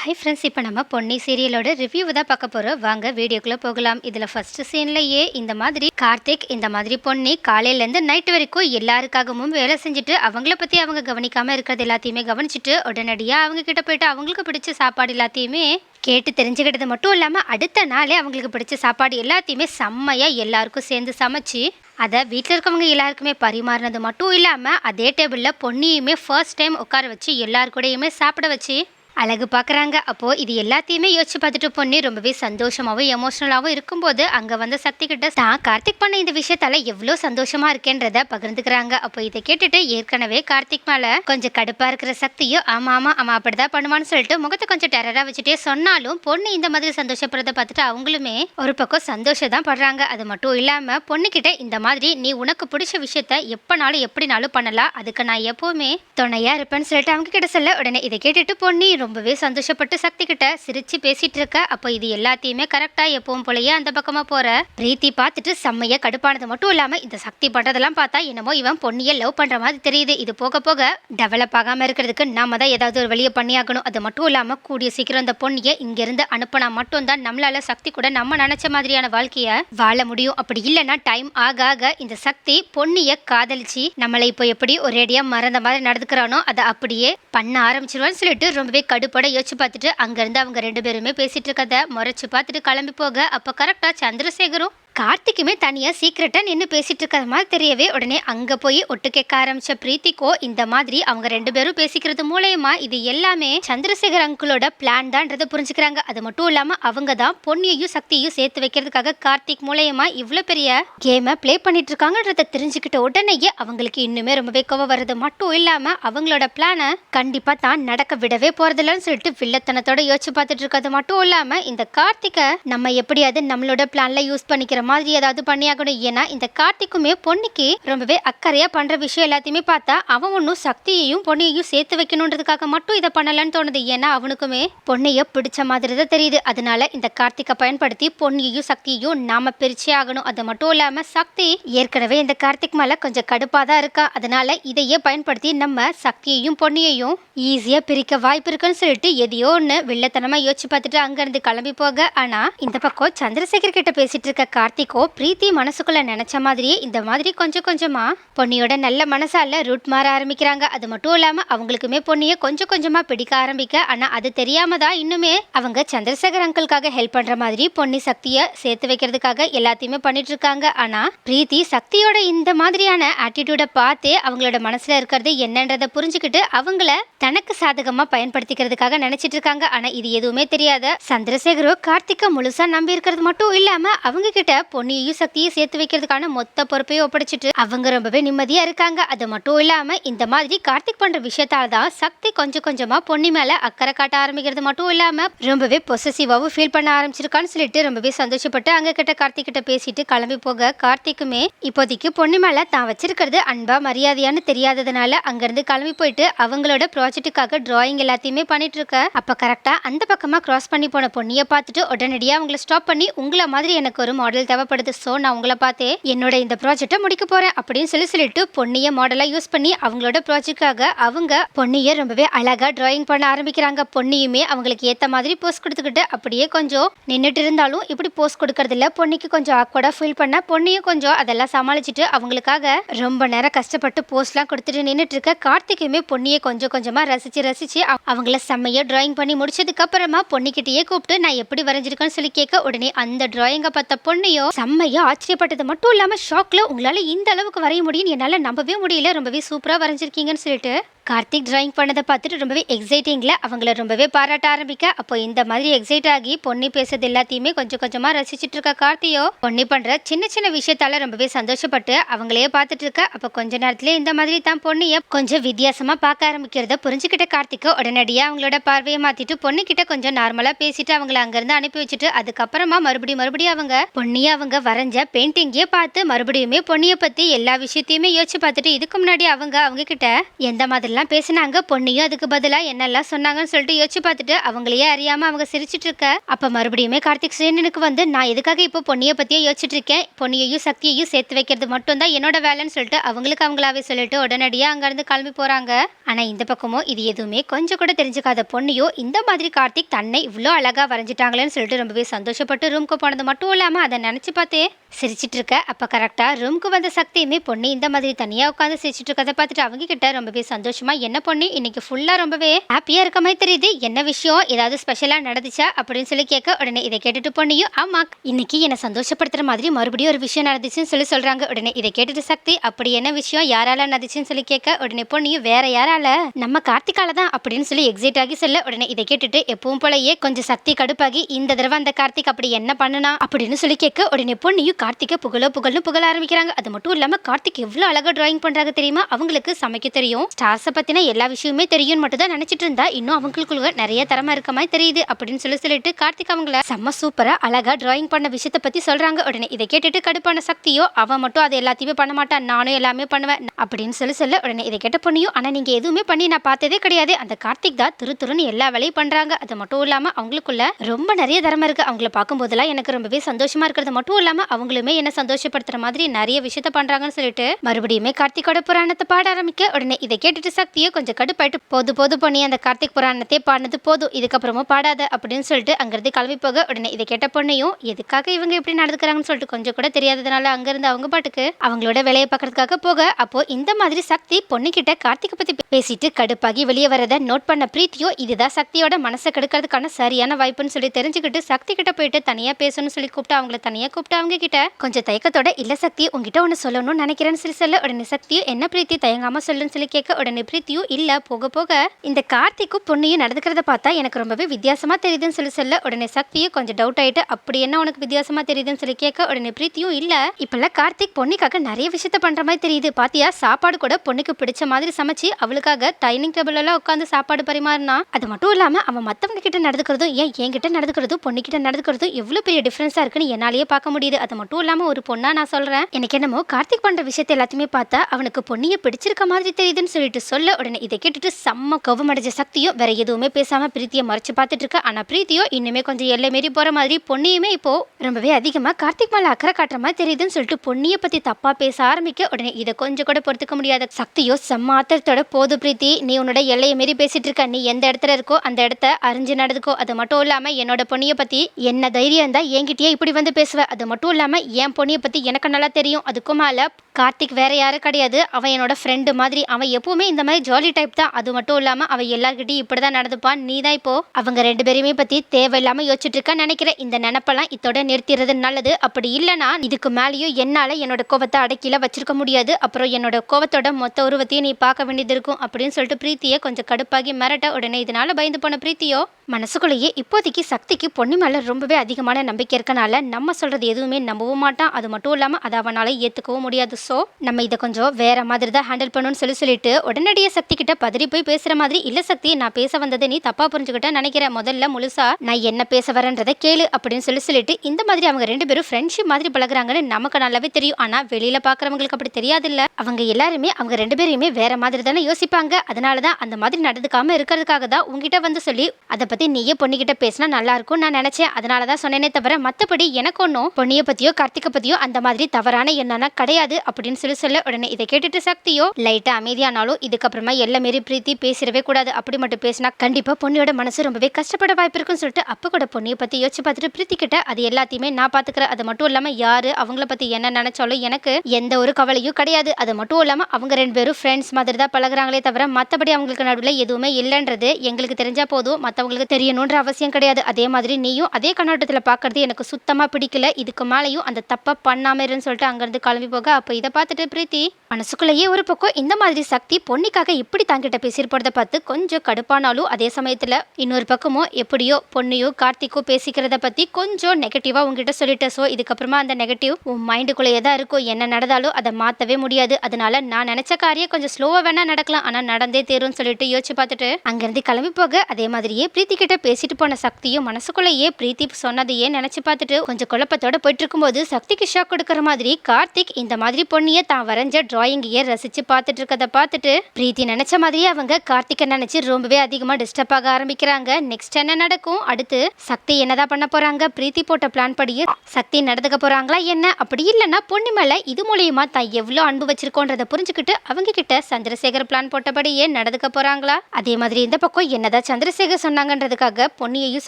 Hi friends இப்போ நம்ம Ponni சீரியலோட review தான் பார்க்க போகிறோம் வாங்க வீடியோக்குள்ளே போகலாம். இதில் ஃபஸ்ட்டு சீன்லேயே இந்த மாதிரி கார்த்திக் இந்த மாதிரி பொன்னி காலையிலேருந்து நைட் வரைக்கும் எல்லாருக்காகவும் வேலை செஞ்சுட்டு அவங்கள பற்றி அவங்க கவனிக்காமல் இருக்கிறது எல்லாத்தையுமே கவனிச்சுட்டு உடனடியாக அவங்க கிட்ட போயிட்டு அவங்களுக்கு பிடிச்ச சாப்பாடு எல்லாத்தையுமே கேட்டு தெரிஞ்சுக்கிட்டது மட்டும் இல்லாமல் அடுத்த நாளே அவங்களுக்கு பிடிச்ச சாப்பாடு எல்லாத்தையுமே செம்மையாக எல்லாருக்கும் சேர்ந்து சமைச்சு அதை வீட்டில் இருக்கவங்க எல்லாருக்குமே பரிமாறினது மட்டும் இல்லாமல் அதே டேபிளில் பொன்னியுமே ஃபர்ஸ்ட் டைம் உட்கார வச்சு எல்லாருக்கூடையுமே கூடயுமே சாப்பிட வச்சு அழகு பார்க்குறாங்க. அப்போது இது எல்லாத்தையுமே யோசிச்சு பார்த்துட்டு பொண்ணு ரொம்பவே சந்தோஷமாகவும் எமோஷ்னலாகவும் இருக்கும்போது அங்கே வந்த சக்தி கிட்ட தான் கார்த்திக் பண்ண இந்த விஷயத்தால எவ்வளோ சந்தோஷமாக இருக்கேன்றத பகிர்ந்துக்கிறாங்க. அப்போ இதை கேட்டுட்டு ஏற்கனவே கார்த்திக் மேலே கொஞ்சம் கடுப்பாக இருக்கிற சக்தியும் ஆமாம் ஆமாம் அவன் அப்படிதான் பண்ணுவான்னு சொல்லிட்டு முகத்தை கொஞ்சம் டெரராக வச்சுட்டே சொன்னாலும் பொண்ணு இந்த மாதிரி சந்தோஷப்படுறத பார்த்துட்டு அவங்களுமே ஒரு பக்கம் சந்தோஷம் தான் படுறாங்க. அது மட்டும் இல்லாமல் பொண்ணுக்கிட்ட இந்த மாதிரி நீ உனக்கு பிடிச்ச விஷயத்த எப்போனாலும் எப்படினாலும் பண்ணலாம். அதுக்கு நான் எப்போவுமே துணையாக இருப்பேன்னு சொல்லிட்டு அவங்க கிட்ட சொல்ல உடனே இதை கேட்டுட்டு பொண்ணு ரொம்பவே சந்தோஷப்பட்டு சக்தி கிட்ட சிரிச்சு பேசிட்டு இருக்க அப்போ இது எல்லாத்தையுமே கரெக்டா எப்பவும் போலயே அந்த பக்கமா போற. பிரீத்தி பார்த்துட்டு செம்மைய கடுப்பானது மட்டும் இல்லாம இந்த சக்தி பண்றதெல்லாம் பார்த்தா என்னமோ இவன் பொண்ணிய லவ் பண்ற மாதிரி தெரியுது. இது போக போக டெவலப் ஆகாம இருக்கிறதுக்கு நாம தான் ஏதாவது ஒரு வழியை பண்ணியாகணும். அது மட்டும் இல்லாம கூடிய சீக்கிரம் இந்த பொண்ணிய இங்கிருந்து அனுப்பினா மட்டும்தான் நம்மளால சக்தி கூட நம்ம நினைச்ச மாதிரியான வாழ்க்கைய வாழ முடியும். அப்படி இல்லைன்னா டைம் ஆக ஆக இந்த சக்தி பொண்ணிய காதலிச்சு நம்மளை இப்போ எப்படி ஒரேடியா மறந்த மாதிரி நடந்துக்கிறானோ அதை அப்படியே பண்ண ஆரம்பிச்சிருவான்னு சொல்லிட்டு ரொம்பவே கடுப்பட யோசிச்சு பார்த்துட்டு அங்கேருந்து அவங்க ரெண்டு பேருமே பேசிகிட்டு இருக்கத முறைச்சி பார்த்துட்டு கிளம்பி போக. அப்போ கரெக்டாக சந்திரசேகரும் கார்த்திக்குமே தனியாக சீக்கிரட்டாக நின்று பேசிகிட்டு இருக்கிற மாதிரி தெரியவே உடனே அங்கே போய் ஒட்டு கேட்க ஆரம்பித்த பிரீத்திக்கோ இந்த மாதிரி அவங்க ரெண்டு பேரும் பேசிக்கிறது மூலயமா இது எல்லாமே சந்திரசேகர் அங்குளோட பிளான் தான்றதை புரிஞ்சுக்கிறாங்க. அது மட்டும் இல்லாமல் அவங்க தான் பொன்னியையும் சக்தியையும் சேர்த்து வைக்கிறதுக்காக கார்த்திக் மூலயமா இவ்வளோ பெரிய கேமை ப்ளே பண்ணிட்டு இருக்காங்கன்றதை தெரிஞ்சுக்கிட்ட உடனேயே அவங்களுக்கு இன்னுமே ரொம்பவே கோவம் வர்றது மட்டும் இல்லாமல் அவங்களோட பிளானை கண்டிப்பாக தான் நடக்க விடவே போகிறதில்லன்னு சொல்லிட்டு வில்லத்தனத்தோட யோசிச்சு பார்த்துட்டு இருக்கிறது மட்டும் இல்லாமல் இந்த கார்த்திகை நம்ம எப்படியாவது நம்மளோட பிளானில் யூஸ் பண்ணிக்கிற மாதிரி ஏதாவது பண்ணியாகணும் ஏன்னா இந்த கார்த்திக்குமே பொண்ணுக்கு ரொம்பவே அக்கறையாக பண்ணுற விஷயம் எல்லாத்தையுமே பார்த்தா அவன் ஒன்றும் சக்தியையும் பொண்ணையும் சேர்த்து வைக்கணுன்றதுக்காக மட்டும் இதை பண்ணலன்னு தோணுது. ஏன்னா அவனுக்குமே பொண்ணைய பிடிச்ச மாதிரி தான் தெரியுது. அதனால இந்த கார்த்திகை பயன்படுத்தி பொண்ணையும் சக்தியையும் நாம பிரிச்சே ஆகணும். அது மட்டும் இல்லாமல் சக்தி ஏற்கனவே இந்த கார்த்திக் மேலே கொஞ்சம் கடுப்பாக தான் இருக்கா. அதனால இதையே பயன்படுத்தி நம்ம சக்தியையும் பொண்ணையையும் ஈஸியாக பிரிக்க வாய்ப்பு இருக்குன்னு சொல்லிட்டு எதையோ ஒன்று வெள்ளத்தனமாக யோசிச்சு பார்த்துட்டு அங்கேருந்து கிளம்பி போக. ஆனால் இந்த பக்கம் சந்திரசேகர் கிட்ட பேசிட்டு இருக்க கார்த்திக் கார்த்திக்கோ பிரீத்தி மனசுக்குள்ள நினைச்ச மாதிரியே இந்த மாதிரி கொஞ்சம் கொஞ்சமா பொன்னியோட நல்ல மனசால ரூட் மாற ஆரம்பிக்கிறாங்க. அது மட்டும் இல்லாம அவங்களுக்குமே பொன்னியை கொஞ்சம் கொஞ்சமா பிடிக்க ஆரம்பிக்க ஆனா அது தெரியாம தான் இன்னுமே அவங்க சந்திரசேகர் அங்கிள்காக ஹெல்ப் பண்ற மாதிரி பொன்னி சக்தியை சேர்த்து வைக்கிறதுக்காக எல்லாத்தையுமே பண்ணிட்டு இருக்காங்க. ஆனா பிரீத்தி சக்தியோட இந்த மாதிரியான ஆட்டிடியூட பார்த்தே அவங்களோட மனசுல இருக்கிறது என்னன்றதை புரிஞ்சுக்கிட்டு அவங்கள தனக்கு சாதகமா பயன்படுத்திக்கிறதுக்காக நினைச்சிட்டு இருக்காங்க. ஆனா இது எதுவுமே தெரியாத சந்திரசேகரோ கார்த்திகை முழுசா நம்பி இருக்கிறது மட்டும் இல்லாம அவங்க கிட்ட பொன்னியையும் சக்தியும் சேர்த்து வைக்கிறதுக்கான மொத்த பொறுப்பையும் ஒப்படைச்சிட்டு அவங்க ரொம்பவே நிம்மதியா இருக்காங்க. அது மட்டும் இல்லாம இந்த மாதிரி கார்த்திக் பண்ற விஷயத்தால தான் சக்தி கொஞ்சம் கொஞ்சமா பொன்னி மேல அக்கறை காட்ட ஆரம்பிக்கிறது மட்டும் இல்லாம ரொம்பவே பொசசிவாவும் ஃபீல் பண்ண ஆரம்பிச்சிருக்கான்னு சொல்லிட்டு ரொம்பவே சந்தோஷப்பட்டு அங்க கிட்ட கார்த்திக் கிட்ட பேசிட்டு கிளம்பி போக கார்த்திக்குமே இப்போதைக்கு பொன்னி மேல தான் வச்சிருக்கிறது அன்பா மரியாதையான்னு தெரியாததுனால அங்கிருந்து கிளம்பி போயிட்டு அவங்களோட ப்ராஜெக்ட்டுக்காக டிராயிங் எல்லாத்தையுமே பண்ணிட்டு இருக்க. அப்ப கரெக்டா அந்த பக்கமா கிராஸ் பண்ணி போன பொன்னியை பார்த்துட்டு உடனடியா அவங்கள ஸ்டாப் பண்ணி உங்களை மாதிரி எனக்கு ஒரு மாடல் தேவைப்படுது. ஸோ நான் உங்களை பார்த்து என்னோட இந்த ப்ராஜெக்டை முடிக்க போறேன் அப்படின்னு சொல்லி சொல்லிட்டு பொன்னிய மாடலா யூஸ் பண்ணி அவங்களோட ப்ராஜெக்டாக அவங்க பொன்னியை ரொம்பவே அழகா டிராயிங் பண்ண ஆரம்பிக்கிறாங்க. பொன்னியுமே அவங்களுக்கு ஏத்த மாதிரி போஸ்ட் கொடுத்துக்கிட்டு அப்படியே கொஞ்சம் நின்றுட்டு இருந்தாலும் இப்படி போஸ்ட் கொடுக்கறது இல்ல. பொன்னிக்கு கொஞ்சம் ஆக்வர்டா ஃபீல் பண்ண பொன்னியும் கொஞ்சம் அதெல்லாம் சமாளிச்சுட்டு அவங்களுக்காக ரொம்ப நேரம் கஷ்டப்பட்டு போஸ்ட்லாம் கொடுத்துட்டு நின்றுட்டு இருக்க கார்த்திகையுமே பொன்னியை கொஞ்சம் கொஞ்சமா ரசிச்சு ரசிச்சு அவங்கள செம்மையா டிராயிங் பண்ணி முடிச்சதுக்கு அப்புறமா கூப்பிட்டு நான் எப்படி வரைஞ்சிருக்கேன்னு சொல்லி கேட்க உடனே அந்த டிராயிங்கை பார்த்த பொண்ணையும் பொண்ணையோ செம்மையா ஆச்சரியப்பட்டது மட்டும் இல்லாம ஷாக்ல உங்களால இந்த அளவுக்கு வரைய முடியும்னு என்னால நம்பவே முடியல. ரொம்பவே சூப்பரா வரைஞ்சிருக்கீங்கன்னு சொல்லிட்டு. கார்த்திக் ட்ராயிங் பண்ணதை பார்த்துட்டு ரொம்பவே எக்ஸைட்டிங்கில் அவங்கள ரொம்பவே பாராட்ட ஆரம்பிக்க. அப்போ இந்த மாதிரி எக்ஸைட் ஆகி பொன்னி பேசுறது எல்லாத்தையுமே கொஞ்சம் கொஞ்சமாக ரசிச்சுட்டு இருக்க கார்த்தியோ பொன்னி பண்ணுற சின்ன சின்ன விஷயத்தால ரொம்பவே சந்தோஷப்பட்டு அவங்களையே பார்த்துட்டு இருக்க. அப்போ கொஞ்ச நேரத்துல இந்த மாதிரி தான் பொண்ணியை கொஞ்சம் வித்தியாசமாக பார்க்க ஆரம்பிக்கிறத புரிஞ்சுக்கிட்ட கார்த்திக்கோ உடனடியாக அவங்களோட பார்வையை மாற்றிட்டு பொண்ணுக்கிட்ட கொஞ்சம் நார்மலாக பேசிட்டு அவங்கள அங்கேருந்து அனுப்பி வச்சுட்டு அதுக்கப்புறமா மறுபடியும் மறுபடியும் அவங்க பொன்னியை அவங்க வரைஞ்ச பெயிண்டிங்கே பார்த்து மறுபடியுமே பொன்னியை பற்றி எல்லா விஷயத்தையுமே யோசிச்சு பார்த்துட்டு இதுக்கு முன்னாடி அவங்க அவங்க கிட்ட எந்த மாதிரிலாம் என்னெல்லாம் பேசினாங்க பொண்ணையும் அதுக்கு பதிலாக என்னெல்லாம் சொன்னாங்கன்னு சொல்லிட்டு யோசிச்சு பார்த்துட்டு அவங்களையே அறியாமல் அவங்க சிரிச்சிட்டு இருக்க. அப்போ மறுபடியுமே கார்த்திக் சுயனனுக்கு வந்து நான் எதுக்காக இப்போ பொன்னியை பற்றியே யோசிச்சுட்டு இருக்கேன்? பொன்னியையும் சக்தியையும் சேர்த்து வைக்கிறது மட்டும் தான் என்னோட வேலைன்னு சொல்லிட்டு அவங்களுக்கு அவங்களாவே சொல்லிட்டு உடனடியாக அங்கேருந்து கிளம்பி போகிறாங்க ஆனால் இந்த பக்கமும் இது எதுவுமே கொஞ்சம் கூட தெரிஞ்சுக்காத பொண்ணையோ இந்த மாதிரி கார்த்திக் தன்னை இவ்வளோ அழகாக வரைஞ்சிட்டாங்களேன்னு சொல்லிட்டு ரொம்பவே சந்தோஷப்பட்டு ரூம்க்கு போனது மட்டும் இல்லாமல் அதை நினச்சி பார்த்தே சிரிச்சிட்டு இருக்க. அப்போ கரெக்டாக ரூம்க்கு வந்த சக்தியுமே பொண்ணு இந்த மாதிரி தனியாக உட்காந்து சிரிச்சிட்டு இருக்கதை பார்த்துட்டு அவங்க கிட்ட ரொம்பவே சந்தோஷமா என்ன பொண்ணு இன்னைக்கு ஃபுல்லாக ரொம்பவே ஹாப்பியாக இருக்க மாதிரி தெரியுது. என்ன விஷயம்? ஏதாவது ஸ்பெஷலாக நடந்துச்சா? அப்படின்னு சொல்லி கேட்க உடனே இதை கேட்டுட்டு பொண்ணியும் ஆமா இன்னைக்கு என்னை சந்தோஷப்படுத்துற மாதிரி மறுபடியும் ஒரு விஷயம் நடந்துச்சுன்னு சொல்லி சொல்றாங்க. உடனே இதை கேட்டுட்டு சக்தி அப்படி என்ன விஷயம்? யாரால நடந்துச்சுன்னு சொல்லி கேட்க. உடனே பொண்ணியும் வேற யாரால நம்ம கார்த்திகால தான் அப்படின்னு சொல்லி எக்ஸைட் ஆகி செல்ல. உடனே இதை கேட்டுட்டு எப்பவும் போலயே கொஞ்சம் சக்தி கடுப்பாகி இந்த தடவை அந்த கார்த்திக் அப்படி என்ன பண்ணுனா? அப்படின்னு சொல்லி கேட்க உடனே பொண்ணியும் கார்த்திகை புகழோ புகழ்னு புகழ ஆரம்பிக்கிறாங்க. அது மட்டும் இல்லாம கார்த்திக் எவ்வளவு அழகா டிராயிங் பண்றாங்க தெரியுமா? அவங்களுக்கு சமைக்க தெரியும். ஸ்டார்ஸை பத்தின எல்லா விஷயமுமே தெரியும்னு மட்டும் தான் நினைச்சிட்டு இருந்தா இன்னும் அவங்களுக்குள்ள நிறைய திறமை இருக்க மாதிரி தெரியுது அப்படின்னு சொல்லி சொல்லிட்டு கார்த்திக் அவங்கள செம்ம சூப்பரா அழகா டிராயிங் பண்ண விஷயத்த பத்தி சொல்றாங்க. உடனே இதை கேட்டுட்டு கடுப்பான சக்தியோ அவன் மட்டும் அது எல்லாத்தையுமே பண்ண மாட்டான் நானும் எல்லாமே பண்ணுவேன் அப்படின்னு சொல்லி சொல்ல உடனே இதை கேட்ட பொண்ணியும் ஆனா நீங்க எதுவுமே எதுவுமே பண்ணி நான் பார்த்ததே கிடையாது. அந்த கார்த்திக் தான் திரு திருன்னு எல்லா வேலையும் பண்றாங்க. அது மட்டும் இல்லாம அவங்களுக்குள்ள ரொம்ப நிறைய திறமை இருக்கு. அவங்கள பார்க்கும்போதெல்லாம் எனக்கு ரொம்பவே சந்தோஷமா இருக்கிறது. மட்டும் இல்லாம அவங்களுமே என்ன சந்தோஷப்படுத்துற மாதிரி நிறைய விஷயத்த பண்றாங்கன்னு சொல்லிட்டு மறுபடியுமே கார்த்திகோட புராணத்தை பாட ஆரம்பிக்க. உடனே இதை கேட்டுட்டு சக்தியை கொஞ்சம் கடுப்பாயிட்டு போது போது பண்ணி அந்த கார்த்திக் புராணத்தை பாடினது போதும். இதுக்கப்புறமா பாடாத அப்படின்னு சொல்லிட்டு அங்கிருந்து கிளம்பி போக உடனே இதை கேட்ட பொண்ணையும் எதுக்காக இவங்க எப்படி நடந்துக்கிறாங்கன்னு சொல்லிட்டு கொஞ்சம் கூட தெரியாததுனால அங்கிருந்து அவங்க பாட்டுக்கு அவங்களோட வேலையை பார்க்கறதுக்காக போக. அப்போ இந்த மாதிரி சக்தி பொண்ணுகிட்ட கார்த்திகை பத்தி பேசிட்டு கடுப்பாகி வெளியே வரதை நோட் பண்ண பிரீத்தியோ இதுதான் சக்தியோட மனசை கெடுக்கிறதுக்கான சரியான வாய்ப்புன்னு சொல்லி தெரிஞ்சுக்கிட்டு சக்தி கிட்ட போயிட்டு தனியா பேசணும்னு சொல்லி கூப்பிட்டு அவங்கள தனியா கூப்பிட்டு அவங்க கிட்ட. கொஞ்சம் தயக்கத்தோட இல்ல சக்தி உங்ககிட்ட ஒன்று சொல்லணும்னு நினைக்கிறேன்னு சொல்லி சொல்ல. உடனே சக்தியும் என்ன பிரீத்தி தயங்காம சொல்லுன்னு சொல்லி கேட்க உடனே பிரீத்தியும் இல்ல போக போக இந்த கார்த்திக்கும் பொண்ணையும் நடந்துக்கிறத பார்த்தா எனக்கு ரொம்பவே வித்தியாசமா தெரியுதுன்னு சொல்லி சொல்ல. உடனே சக்தியும் கொஞ்சம் டவுட் ஆயிட்டு அப்படி என்ன உனக்கு வித்தியாசமா தெரியுதுன்னு சொல்லி கேட்க உடனே பிரீத்தியும் இல்ல இப்பெல்லாம் கார்த்திக் பொண்ணுக்காக நிறைய விஷயத்த பண்ற மாதிரி தெரியுது. பாத்தியா? சாப்பாடு கூட பொண்ணுக்கு பிடிச்ச மாதிரி சமைச்சு அதுக்காக டைனிங் டேபிள் எல்லாம் உட்காந்து சாப்பாடு பரிமாறினா அது மட்டும் இல்லாமல் அவன் மற்றவங்க கிட்ட நடந்துக்கிறதும் ஏன் என்கிட்ட நடந்துக்கிறதும் பொண்ணுகிட்ட நடந்துக்கிறதும் எவ்வளோ பெரிய டிஃப்ரென்ஸாக இருக்குன்னு என்னாலேயே பார்க்க முடியுது. அது மட்டும் இல்லாமல் ஒரு பொண்ணாக நான் சொல்கிறேன் எனக்கு என்னமோ கார்த்திக் பண்ணுற விஷயத்தை எல்லாத்தையுமே பார்த்தா அவனுக்கு பொண்ணியை பிடிச்சிருக்க மாதிரி தெரியுதுன்னு சொல்லிட்டு சொல்ல உடனே இதை கேட்டுட்டு செம்ம கோபமடைஞ்ச சக்தியும் வேற எதுவுமே பேசாமல் பிரீத்தியை மறைச்சு பார்த்துட்டு இருக்கா. ஆனால் பிரீத்தியோ இன்னுமே கொஞ்சம் எல்லை மீறி போகிற மாதிரி பொண்ணியுமே இப்போ ரொம்பவே அதிகமாக கார்த்திக் மேலே அக்கறை காட்டுற மாதிரி தெரியுதுன்னு சொல்லிட்டு பொண்ணியை பற்றி தப்பாக பேச ஆரம்பிக்க உடனே இதை கொஞ்சம் கூட பொறுத்துக்க முடியாத சக்தியோ செம்ம ஆத்திரத்தோட போது பிரீத்தி நீ உன்னோட எல்லையை மீறி பேசிட்டு இருக்க. நீ எந்த இடத்துல இருக்கோ அந்த இடத்த அறிஞ்சு நடந்துக்கோ. அது மட்டும் இல்லாமல் என்னோட பொண்ணியை பற்றி என்ன தைரியம் இருந்தால் என்கிட்டயே இப்படி வந்து பேசுவ. அது மட்டும் இல்லாமல் என் பொண்ணியை பற்றி எனக்கு நல்லா தெரியும். அதுக்கும் மேலே கார்த்திக் வேற யாரும் கிடையாது. அவன் என்னோட ஃப்ரெண்டு மாதிரி. அவன் எப்பவுமே இந்த மாதிரி ஜாலி டைப் தான். அது மட்டும் இல்லாமல் அவன் எல்லார்கிட்டயும் இப்படி தான் நடந்துப்பான் நீ தான் இப்போ அவங்க ரெண்டு பேருமே பற்றி தேவையில்லாமல் யோசிச்சுட்டு இருக்கா நினைக்கிறேன். இந்த நினப்பெல்லாம் இத்தோட நிறுத்திடுறது நல்லது. அப்படி இல்லைனா இதுக்கு மேலேயும் என்னால் என்னோட கோவத்தை அடக்கில வச்சிருக்க முடியாது. அப்புறம் என்னோட கோவத்தோட மொத்த உருவத்தையும் நீ பார்க்க வேண்டியது இருக்கும் அப்படின்னு சொல்லிட்டு பிரீத்தியை கொஞ்சம் கடுப்பாகி மிரட்ட உடனே இதனால பயந்து போன பிரீத்தியோ மனசுக்குள்ளேயே இப்போதைக்கு சக்திக்கு பொண்ணு மேலே ரொம்பவே அதிகமான நம்பிக்கை இருக்கனால நம்ம சொல்றது எதுவுமே நம்பவும் மாட்டான். அது மட்டும் இல்லாமல் அதை அவனால ஏற்றுக்கவும் முடியாது. ஸோ நம்ம இதை கொஞ்சம் வேறு மாதிரி தான் ஹேண்டில் பண்ணணும்னு சொல்லி சொல்லிட்டு உடனடியே சக்தி கிட்ட பதறி போய் பேசுகிற மாதிரி இல்லை சக்தி நான் பேச வந்ததை நீ தப்பாக புரிஞ்சுக்கிட்ட நினைக்கிறேன். முதல்ல முழுசா நான் என்ன பேச வரேன்றதை கேளு அப்படின்னு சொல்லி சொல்லிட்டு இந்த மாதிரி அவங்க ரெண்டு பேரும் ஃப்ரெண்ட்ஷிப் மாதிரி பழகுறாங்கன்னு நமக்கு நல்லாவே தெரியும். ஆனால் வெளியில் பார்க்குறவங்களுக்கு அப்படி தெரியாதுல்ல. அவங்க எல்லாருமே அவங்க ரெண்டு பேரையுமே வேற மாதிரி தானே யோசிப்பாங்க. அதனாலதான் அந்த மாதிரி நடந்துக்காம இருக்கிறதுக்காக தான் உங்ககிட்ட வந்து சொல்லி அதை பற்றி நீயே பொண்ணுகிட்ட பேசினா நல்லா இருக்கும் நான் நினைச்சேன். அதனால தான் சொன்னேனே தவிர மற்றபடி எனக்கு ஒன்றும் பொண்ணியை பற்றியோ கார்த்திகை பற்றியோ அந்த மாதிரி தவறான எண்ணனா கிடையாது. அப்படின்னு சொல்லி சொல்ல உடனே இதை கேட்டுட்டு சக்தியோ லைட்டா அமைதியானாலும் இதுக்கப்புறமா எல்லாம் மாரி பிரீத்தி பேசிடவே கூடாது. அப்படி மட்டும் பேசினா கண்டிப்பா பொண்ணியோட மனசு ரொம்பவே கஷ்டப்பட வாய்ப்பு இருக்குன்னு சொல்லிட்டு அப்ப கூட பொண்ணியை பத்தி யோசிச்சு பார்த்துட்டு பிரீத்தி கிட்ட அது எல்லாத்தையுமே நான் பாத்துக்கிறேன். அது மட்டும் இல்லாம யாரு அவங்கள பத்தி என்ன நினைச்சாலும் எனக்கு எந்த ஒரு கவலையும் கிடையாது. அது மட்டும் இல்லாம அவங்க ரெண்டு பேரும் ஃப்ரெண்ட்ஸ் மாதிரி தான் பழகுறாங்களே தவிர மத்தபடி அவங்களுக்கு நடுவில் எதுவுமே இல்லைன்றது எங்களுக்கு தெரிஞ்சா போதும். மத்தவங்களுக்கு தெரியணுன்ற அவசியம் கிடையாது. அதே மாதிரி நீயும் அதே கண்ணோட்டத்தில் பார்க்கறது எனக்கு சுத்தமா பிடிக்கல. இதுக்கு மேலேயும் அந்த தப்பை பண்ணாம இருன்னு சொல்லிட்டு அங்கிருந்து கிளம்பி போக அப்போ இதை பார்த்துட்டு பிரீத்தி மனசுக்குள்ளேயே ஒரு பக்கம் இந்த மாதிரி சக்தி பொன்னிக்காக இப்படி தாங்கிட்ட பேசியிருப்பதை பார்த்து கொஞ்சம் கடுப்பானாலும் அதே சமயத்தில் இன்னொரு பக்கமும் எப்படியோ பொண்ணையோ கார்த்திக்கோ பேசிக்கிறத பற்றி கொஞ்சம் நெகட்டிவாக உங்ககிட்ட சொல்லிட்டேன். ஸோ இதுக்கப்புறமா அந்த நெகட்டிவ் உன் மைண்டுக்குள்ளேயே தான் இருக்கும். என்ன நடந்தாலும் அதை மாற்றவே முடியாது. அதனால நான் நினச்ச காரியம் கொஞ்சம் ஸ்லோவாக வேணால் நடக்கலாம். ஆனால் நடந்தே தேரும்னு சொல்லிட்டு யோசிச்சு பார்த்துட்டு அங்கேருந்து கிளம்பி போக அதே மாதிரியே பிரீத்தி கிட்ட பேசிட்டு போன சக்தியும் மனசுக்குள்ளேயே பிரீத்தி சொன்னதையே நினச்சி பார்த்துட்டு கொஞ்சம் குழப்பத்தோட போயிட்டு இருக்கும்போது சக்திக்கு ஷாக் கொடுக்குற மாதிரி கார்த்திக் இந்த மாதிரி பொண்ணியை தான் வரைஞ்ச டிராயிங்கையே ரசித்து பார்த்துட்டு இருக்கதை பார்த்துட்டு பிரீத்தி நினைச்ச மாதிரியே அவங்க கார்த்திகை நினைச்சு ரொம்பவே அதிகமாக டிஸ்டர்ப் ஆக ஆரம்பிக்கிறாங்க. நெக்ஸ்ட் என்ன நடக்கும்? அடுத்து சக்தி என்னதான் பண்ண போறாங்க? பிரீத்தி போட்ட பிளான் படியே சக்தி நடந்துக்க போறாங்களா என்ன? அப்படி இல்லைன்னா பொண்ணு மேலே இது மூலியமா தான் எவ்வளோ அன்பு வச்சிருக்கோன்றத புரிஞ்சுக்கிட்டு அவங்க கிட்ட சந்திரசேகர் பிளான் போட்டபடியே நடந்துக்க போறாங்களா? அதே மாதிரி இந்த பக்கம் என்னதான் சந்திரசேகர் சொன்னாங்கன்றதுக்காக பொன்னியையும்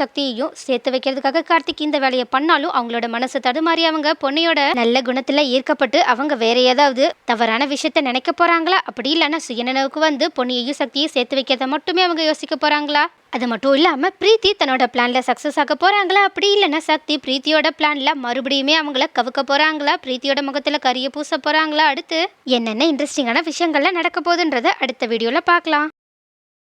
சக்தியையும் சேர்த்து வைக்கிறதுக்காக கார்த்திக் இந்த வேலையை பண்ணாலும் அவங்களோட மனசு தடுமாறி அவங்க பொன்னியோட நல்ல குணத்துல ஈர்க்கப்பட்டு அவங்க வேற ஏதாவது தவறான விஷயத்த நினைக்க போறாங்களா? அப்படி இல்லைன்னா சுயநினைவுக்கு வந்து பொன்னியையும் சக்தியும் சேர்த்து வைக்கிறத மட்டுமே அவங்க யோசிக்க போறாங்களா? அது மட்டும் இல்லாம பிரீத்தி தன்னோட பிளான்ல சக்சஸ் ஆக போறாங்களா? அப்படி இல்லைன்னா சக்தி பிரீத்தியோட பிளான்ல மறுபடியுமே அவங்கள கவுக்க போறாங்களா? பிரீத்தியோட முகத்துல கரிய பூச போறாங்களா? அடுத்து என்னென்ன இன்ட்ரெஸ்டிங்கான விஷயங்கள்லாம் நடக்க போகுதுன்றத அடுத்த வீடியோல பார்க்கலாம்.